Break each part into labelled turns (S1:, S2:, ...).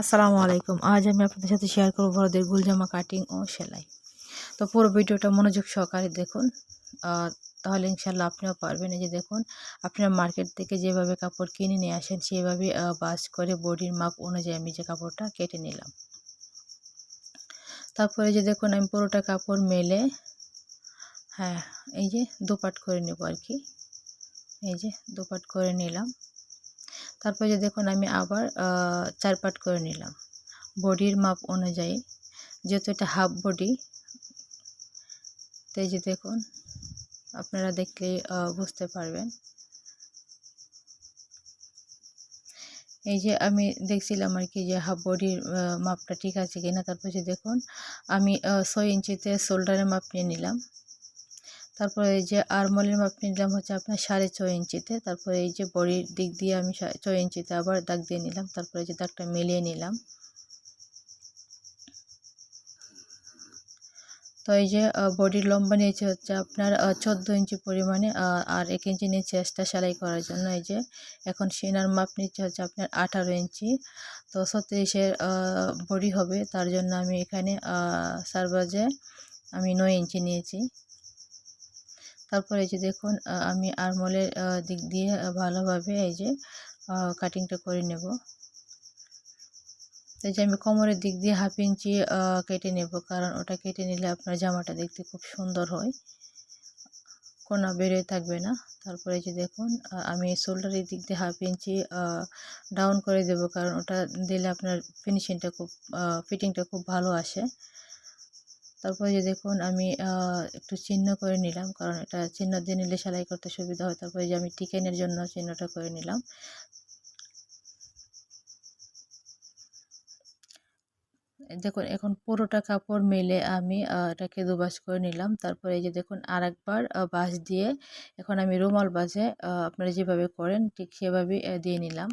S1: আসসালামু আলাইকুম। আজ আমি আপনাদের সাথে শেয়ার করব বড়দের গুলজামা কাটিং ও সেলাই। তো পুরো ভিডিওটা মনোযোগ সহকারে দেখুন। তাহলে ইনশাল্লাহ আপনিও পারবেন। এই যে দেখুন, আপনারা মার্কেট থেকে যেভাবে কাপড় কিনে নিয়ে আসেন, সেভাবে বাস করে বডির মাপ অনুযায়ী আমি যে কাপড়টা কেটে নিলাম। তারপরে যে দেখুন, আমি পুরোটা কাপড় মেলে হ্যাঁ এই যে দুপাট করে নেব আর কি। এই যে দুপাট করে নিলাম। তারপরে যে দেখুন, আমি আবার চার পাট করে নিলাম। বডির মাপ অনুযায়ী, যেহেতু এটা হাফ বডি তো এই যে দেখুন, আপনারা দেখলে বুঝতে পারবেন। এই যে আমি দেখছিলাম আর কি যে হাফ বডির মাপটা ঠিক আছে কিনা। তারপর যে দেখুন, আমি ছয় ইঞ্চিতে শোল্ডারের মাপ নিয়ে নিলাম। তারপরে এই যে আরমলের মাপ নিলাম হচ্ছে আপনার সাড়ে ছয় ইঞ্চিতে, তারপরে এই যে বডির দিক দিয়ে আমি ছয় ইঞ্চিতে আবার দাগ দিয়ে নিলাম, তারপরে যে দাগটা মিলিয়ে নিলাম। তো এই যে বডির লম্বা নিয়েছে হচ্ছে আপনার চোদ্দ ইঞ্চি পরিমাণে আর এক ইঞ্চি নিচে চেষ্টা সেলাই করার জন্য। এই যে এখন সেনার মাপ নিচ্ছে হচ্ছে আপনার আঠারো ইঞ্চি। তো ছত্রিশের বডি হবে, তার জন্য আমি এখানে সারবাজে আমি নয় ইঞ্চি নিয়েছি। তারপরে এই যে দেখুন আমি আরমলের দিক দিয়ে ভালোভাবে এই যে কাটিংটা করে নেব। এই যে আমি কোমরের দিক দিয়ে হাফ ইঞ্চি কেটে নেব, কারণ ওটা কেটে নিলে আপনার জামাটা দেখতে খুব সুন্দর হয়। কোনা বেরোয় থাকবে না। তারপরে যে দেখুন আমি শোল্ডারের দিক দিয়ে হাফ ইঞ্চি ডাউন করে দেব, কারণ ওটা দিলে আপনার ফিনিশিংটা খুব ফিটিংটা খুব ভালো আসে। তারপরে যে দেখুন আমি একটু চিহ্ন করে নিলাম কারণ এটা চিহ্ন দিয়ে নিলে সেলাই করতে সুবিধা হয়। তারপরে যে আমি টিকেনের জন্য চিহ্নটা করে নিলাম। দেখুন এখন পুরোটা কাপড় মেলে আমি এটাকে দুবাস করে নিলাম। তারপরে এই যে দেখুন আর একবার বাঁশ দিয়ে এখন আমি রুমাল বাজে আপনারা যেভাবে করেন ঠিক সেভাবে আহ, দিয়ে নিলাম।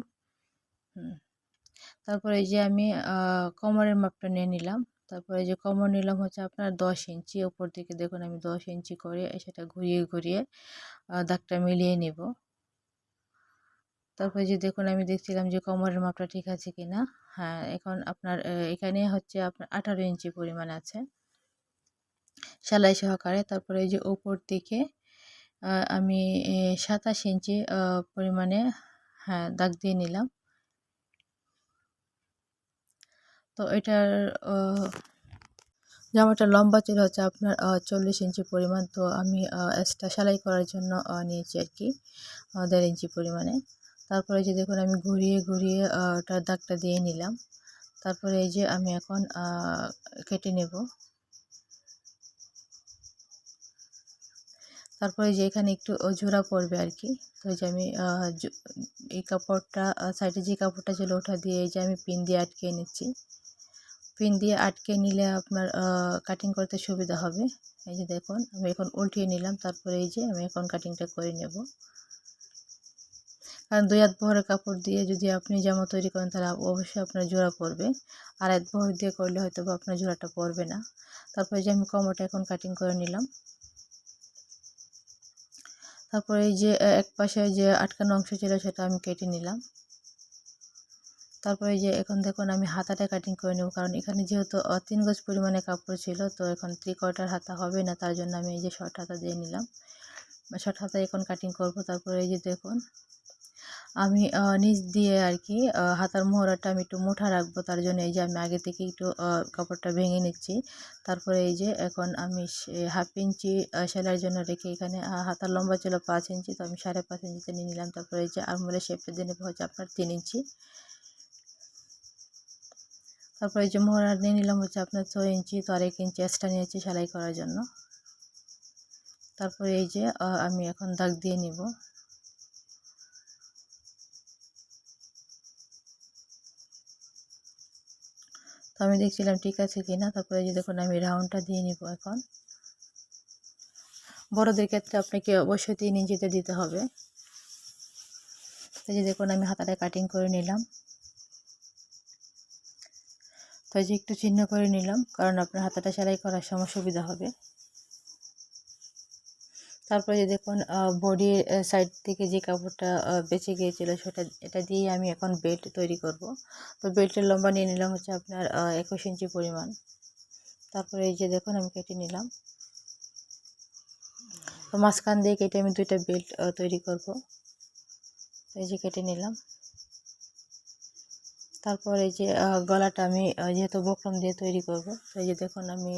S1: তারপরে এই যে আমি কোমরের মাপটা নিয়ে নিলাম। তারপরে যে কোমর নিলাম হচ্ছে আপনার দশ ইঞ্চি, ওপর দিকে দেখুন আমি দশ ইঞ্চি করে সেটা ঘুরিয়ে ঘুরিয়ে দাগটা মিলিয়ে নেব। তারপরে যে দেখুন আমি দেখছিলাম যে কোমরের মাপটা ঠিক আছে কি না হ্যাঁ এখন আপনার এখানে হচ্ছে আপনার আঠারো ইঞ্চি পরিমাণ আছে। সেলাই সহকারে তারপরে যে উপর দিকে আমি সাতাশ ইঞ্চি পরিমাণে হ্যাঁ দাগ দিয়ে নিলাম। তো এটার জামাটা লম্বা ছিল হচ্ছে আপনার চল্লিশ ইঞ্চি পরিমাণ। তো আমি এক্সট্রা সেলাই করার জন্য নিয়েছি আর কি দেড় ইঞ্চি পরিমাণে। তারপরে যে দেখুন, আমি ঘুরিয়ে ঘুরিয়ে ওটার দাগটা দিয়ে নিলাম। তারপরে এই যে আমি এখন কেটে নেব। তারপরে যে এখানে একটু জোড়া পড়বে আর কি। তো যে আমি এই কাপড়টা সাইডে যে কাপড়টা ছিল ওটা দিয়ে এই যে আমি পিন দিয়ে আটকে নিচ্ছি। পিন দিয়ে আটকে নিলে আপনার কাটিং করতে সুবিধা হবে। এই যে দেখুন, আমি এখন উল্টিয়ে নিলাম, তারপরে এই যে আমি এখন কাটিংটা করে নেব। কারণ দুই হাত বহরের কাপড় দিয়ে যদি আপনি জামা তৈরি করেন, তাহলে অবশ্যই আপনার জোড়া পড়বে আর এক বহর দিয়ে করলে হয়তো বা আপনার জোড়াটা পড়বে না। তারপরে যে আমি কমরটা এখন কাটিং করে নিলাম। তারপরে এই যে এক পাশে যে আটকানো অংশ ছিল, সেটা আমি কেটে নিলাম। তারপরে যে এখন দেখুন আমি হাতাটা কাটিং করে নেব। কারণ এখানে যেহেতু তিন গজ পরিমাণে কাপড় ছিল, তো এখন থ্রি কোয়ার্টার হাতা হবে না, তার জন্য আমি এই যে শর্ট হাতা দিয়ে নিলাম। শর্ট হাতা এখন কাটিং করব, তারপরে এই যে দেখুন, আমি নিচ দিয়ে আর কি হাতার মোহরাটা আমি একটু মোটা রাখব, তার জন্য এই যে আমি আগে থেকে একটু কাপড়টা ভেঙে নিচ্ছি। তারপরে এই যে এখন আমি হাফ ইঞ্চি সেলাইয়ের জন্য রেখে এখানে হাতার লম্বা ছিল পাঁচ ইঞ্চি, তো আমি সাড়ে পাঁচ ইঞ্চিতে নিয়ে নিলাম। তারপরে এই যে আরমোলের শেপে দিয়ে নেব হচ্ছে আপনার তিন ইঞ্চি। তারপরে যে মোহরা নিয়ে নিলাম হচ্ছে আপনার ছয় ইঞ্চি তো আরেক ইঞ্চি এক্সট্রা নিয়েছি সেলাই করার জন্য। তারপরে এই যে আমি এখন দাগ দিয়ে নিব। তো আমি দেখছিলাম ঠিক আছে কি না তারপরে যে দেখুন আমি রাউন্ডটা দিয়ে নিব এখন। বড়দের ক্ষেত্রে আপনাকে অবশ্যই তিন ইঞ্চিতে দিতে হবে। তো যে দেখুন আমি হাতাটা কাটিং করে নিলাম। তো যে একটু চিহ্ন করে নিলাম, কারণ আপনার হাতাটা সেলাই করার সময় সুবিধা হবে। তারপরে যে দেখুন বডির সাইড থেকে যে কাপড়টা বেঁচে গিয়েছিল, সেটা, এটা দিয়ে আমি এখন বেল্ট তৈরি করব। তো বেল্টের লম্বা নিয়ে নিলাম হচ্ছে আপনার একুশ ইঞ্চি পরিমাণ। তারপরে এই যে দেখুন, আমি কেটে নিলাম। তো মাঝখান দিয়ে কেটে আমি দুইটা বেল্ট তৈরি করব। এই যে কেটে নিলাম। তারপর এই যে গলাটা আমি যেহেতু বক্রম দিয়ে তৈরি করব এই যে দেখুন আমি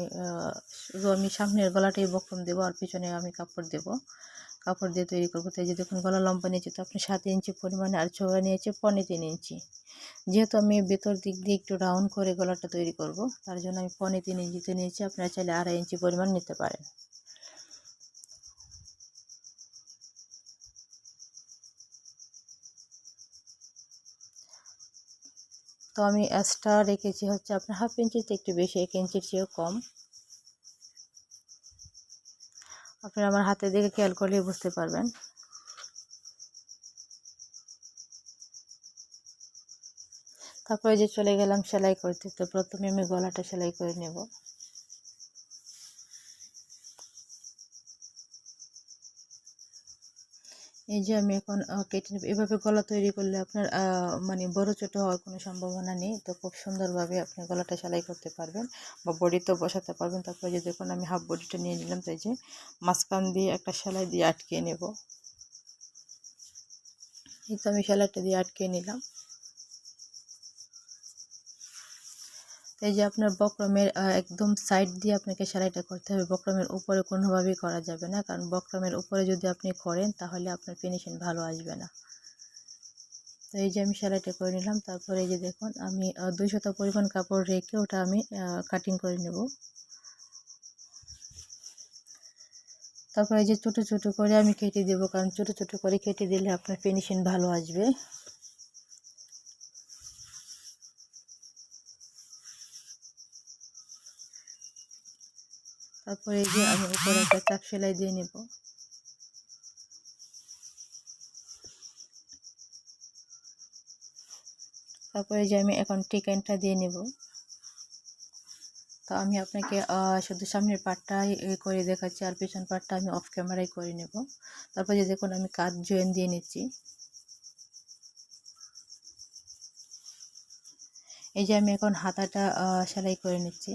S1: আমি সামনের গলাটাই বক্রম দেবো আর পিছনে আমি কাপড় দেব। কাপড় দিয়ে তৈরি করব। তো এই যে দেখুন গলা লম্বা নিয়েছি, তো আপনি সাত ইঞ্চি পরিমাণে আর চৌড়া নিয়েছে পনে তিন ইঞ্চি। যেহেতু আমি ভেতর দিক দিয়ে একটু রাউন্ড করে গলাটা তৈরি করব, তার জন্য আমি পনে তিন ইঞ্চিতে নিয়েছি, আপনারা চাইলে আড়াই ইঞ্চি পরিমাণ নিতে পারেন। তো আমি এক্সট্রা রেখেছি হচ্ছে আপনার হাফ ইঞ্চির ইঞ্চিতে একটু বেশি, এক ইঞ্চির চেয়েও কম। আপনি আমার হাতের দিকে খেয়াল করলেই বুঝতে পারবেন। তারপরে যে চলে গেলাম সেলাই করতে, তো প্রথমে আমি গলাটা সেলাই করে নেব। এই যে আমি এখন কেটে এভাবে গলা তৈরি করলে আপনার মানে বড় ছোট হওয়ার কোনো সম্ভাবনা নেই। তো খুব সুন্দরভাবে আপনি গলাটা সেলাই করতে পারবেন বা বডিতেও বসাতে পারবেন। তারপরে যে দেখুন, আমি হাফ বডিটা নিয়ে নিলাম। তাই যে মাঝখান দিয়ে একটা সেলাই দিয়ে আটকে নেব। এই তো আমি সেলাইটা দিয়ে আটকে নিলাম। এই যে আপনার বক্রমের একদম সাইড দিয়ে আপনাকে সেলাইটা করতে হবে। বক্রমের উপরে কোনোভাবেই করা যাবে না। কারণ বক্রমের উপরে যদি আপনি করেন, তাহলে আপনার ফিনিশিং ভালো আসবে না। তো এই যে আমি সেলাইটা করে নিলাম। তারপরে এই যে দেখুন, আমি দুই শত পরিমাণ কাপড় রেখে ওটা আমি কাটিং করে নেব। তারপরে এই যে ছোটো ছোটো করে আমি কেটে দেবো। কারণ ছোটো ছোটো করে কেটে দিলে আপনার ফিনিশিং ভালো আসবে। তারপরে এই যে আমি উপরে একটা চাপ সেলাই দিয়ে নেব। তারপরে যে আমি এখন টিকেনটা দিয়ে নেব। তো আমি আপনাকে শুধু সামনের পার্টটা করে দেখাচ্ছি, আর পেছন পার্টটা আমি অফ ক্যামেরায় করে নেব। তারপর যে দেখুন, আমি কাজ জয়েন দিয়ে নিচ্ছি। এই যে আমি এখন হাতাটা সেলাই করে নিচ্ছি।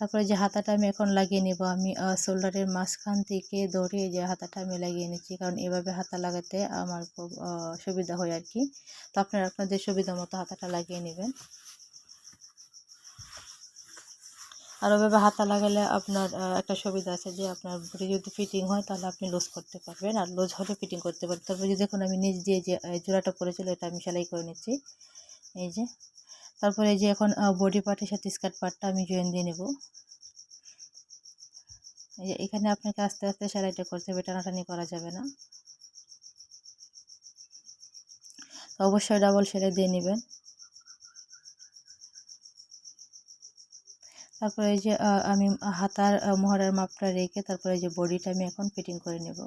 S1: তারপরে যে হাতাটা আমি এখন লাগিয়ে নেব, আমি শোল্ডারের মাঝখান থেকে ধরে যে হাতাটা আমি লাগিয়ে নিচ্ছি, কারণ এভাবে হাতা লাগাতে আমার খুব সুবিধা হয় আর কি। তো আপনারা আপনাদের সুবিধা মতো হাতাটা লাগিয়ে নেবেন। আর ওভাবে হাতা লাগালে আপনার একটা সুবিধা আছে যে আপনার বডি যদি ফিটিং হয়, তাহলে আপনি লুজ করতে পারবেন। আর লুজ হলে ফিটিং করতে পারবেন। তারপরে যে দেখুন আমি নিচ দিয়ে যে জোড়াটা পড়েছিল এটা আমি সেলাই করে নিচ্ছি। এই যে। তারপরে এই যে এখন বডি পার্টের সাথে স্কার্ট পার্টটা আমি জয়েন দিয়ে নেব। এখানে আপনাকে আস্তে আস্তে সেলাইটা করতে হবে, টানাটানি করা যাবে না। তো অবশ্যই ডাবল সেলাই দিয়ে নেবেন। তারপরে যে আমি হাতার মোহরার মাপটা রেখে তারপরে যে বডিটা আমি এখন ফিটিং করে নেব।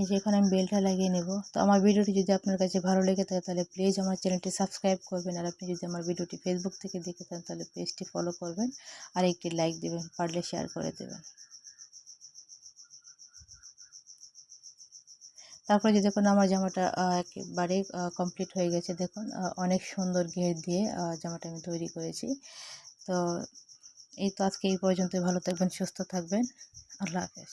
S1: এই যে এখন আমি বেলটা লাগিয়ে নেব। তো আমার ভিডিওটি যদি আপনার কাছে ভালো লেগে থাকে তাহলে প্লিজ আমার চ্যানেলটি সাবস্ক্রাইব করবেন। আর আপনি যদি আমার ভিডিওটি ফেসবুক থেকে দেখে থাকেন তাহলে পেজটি ফলো করবেন আর একটি লাইক দেবেন, পারলে শেয়ার করে দেবেন। তারপরে যে দেখুন আমার জামাটা একেবারে কমপ্লিট হয়ে গেছে। দেখুন অনেক সুন্দর ঘের দিয়ে জামাটা আমি তৈরি করেছি। তো এই তো আজকে এই পর্যন্তই। ভালো থাকবেন, সুস্থ থাকবেন। আল্লাহ হাফেজ।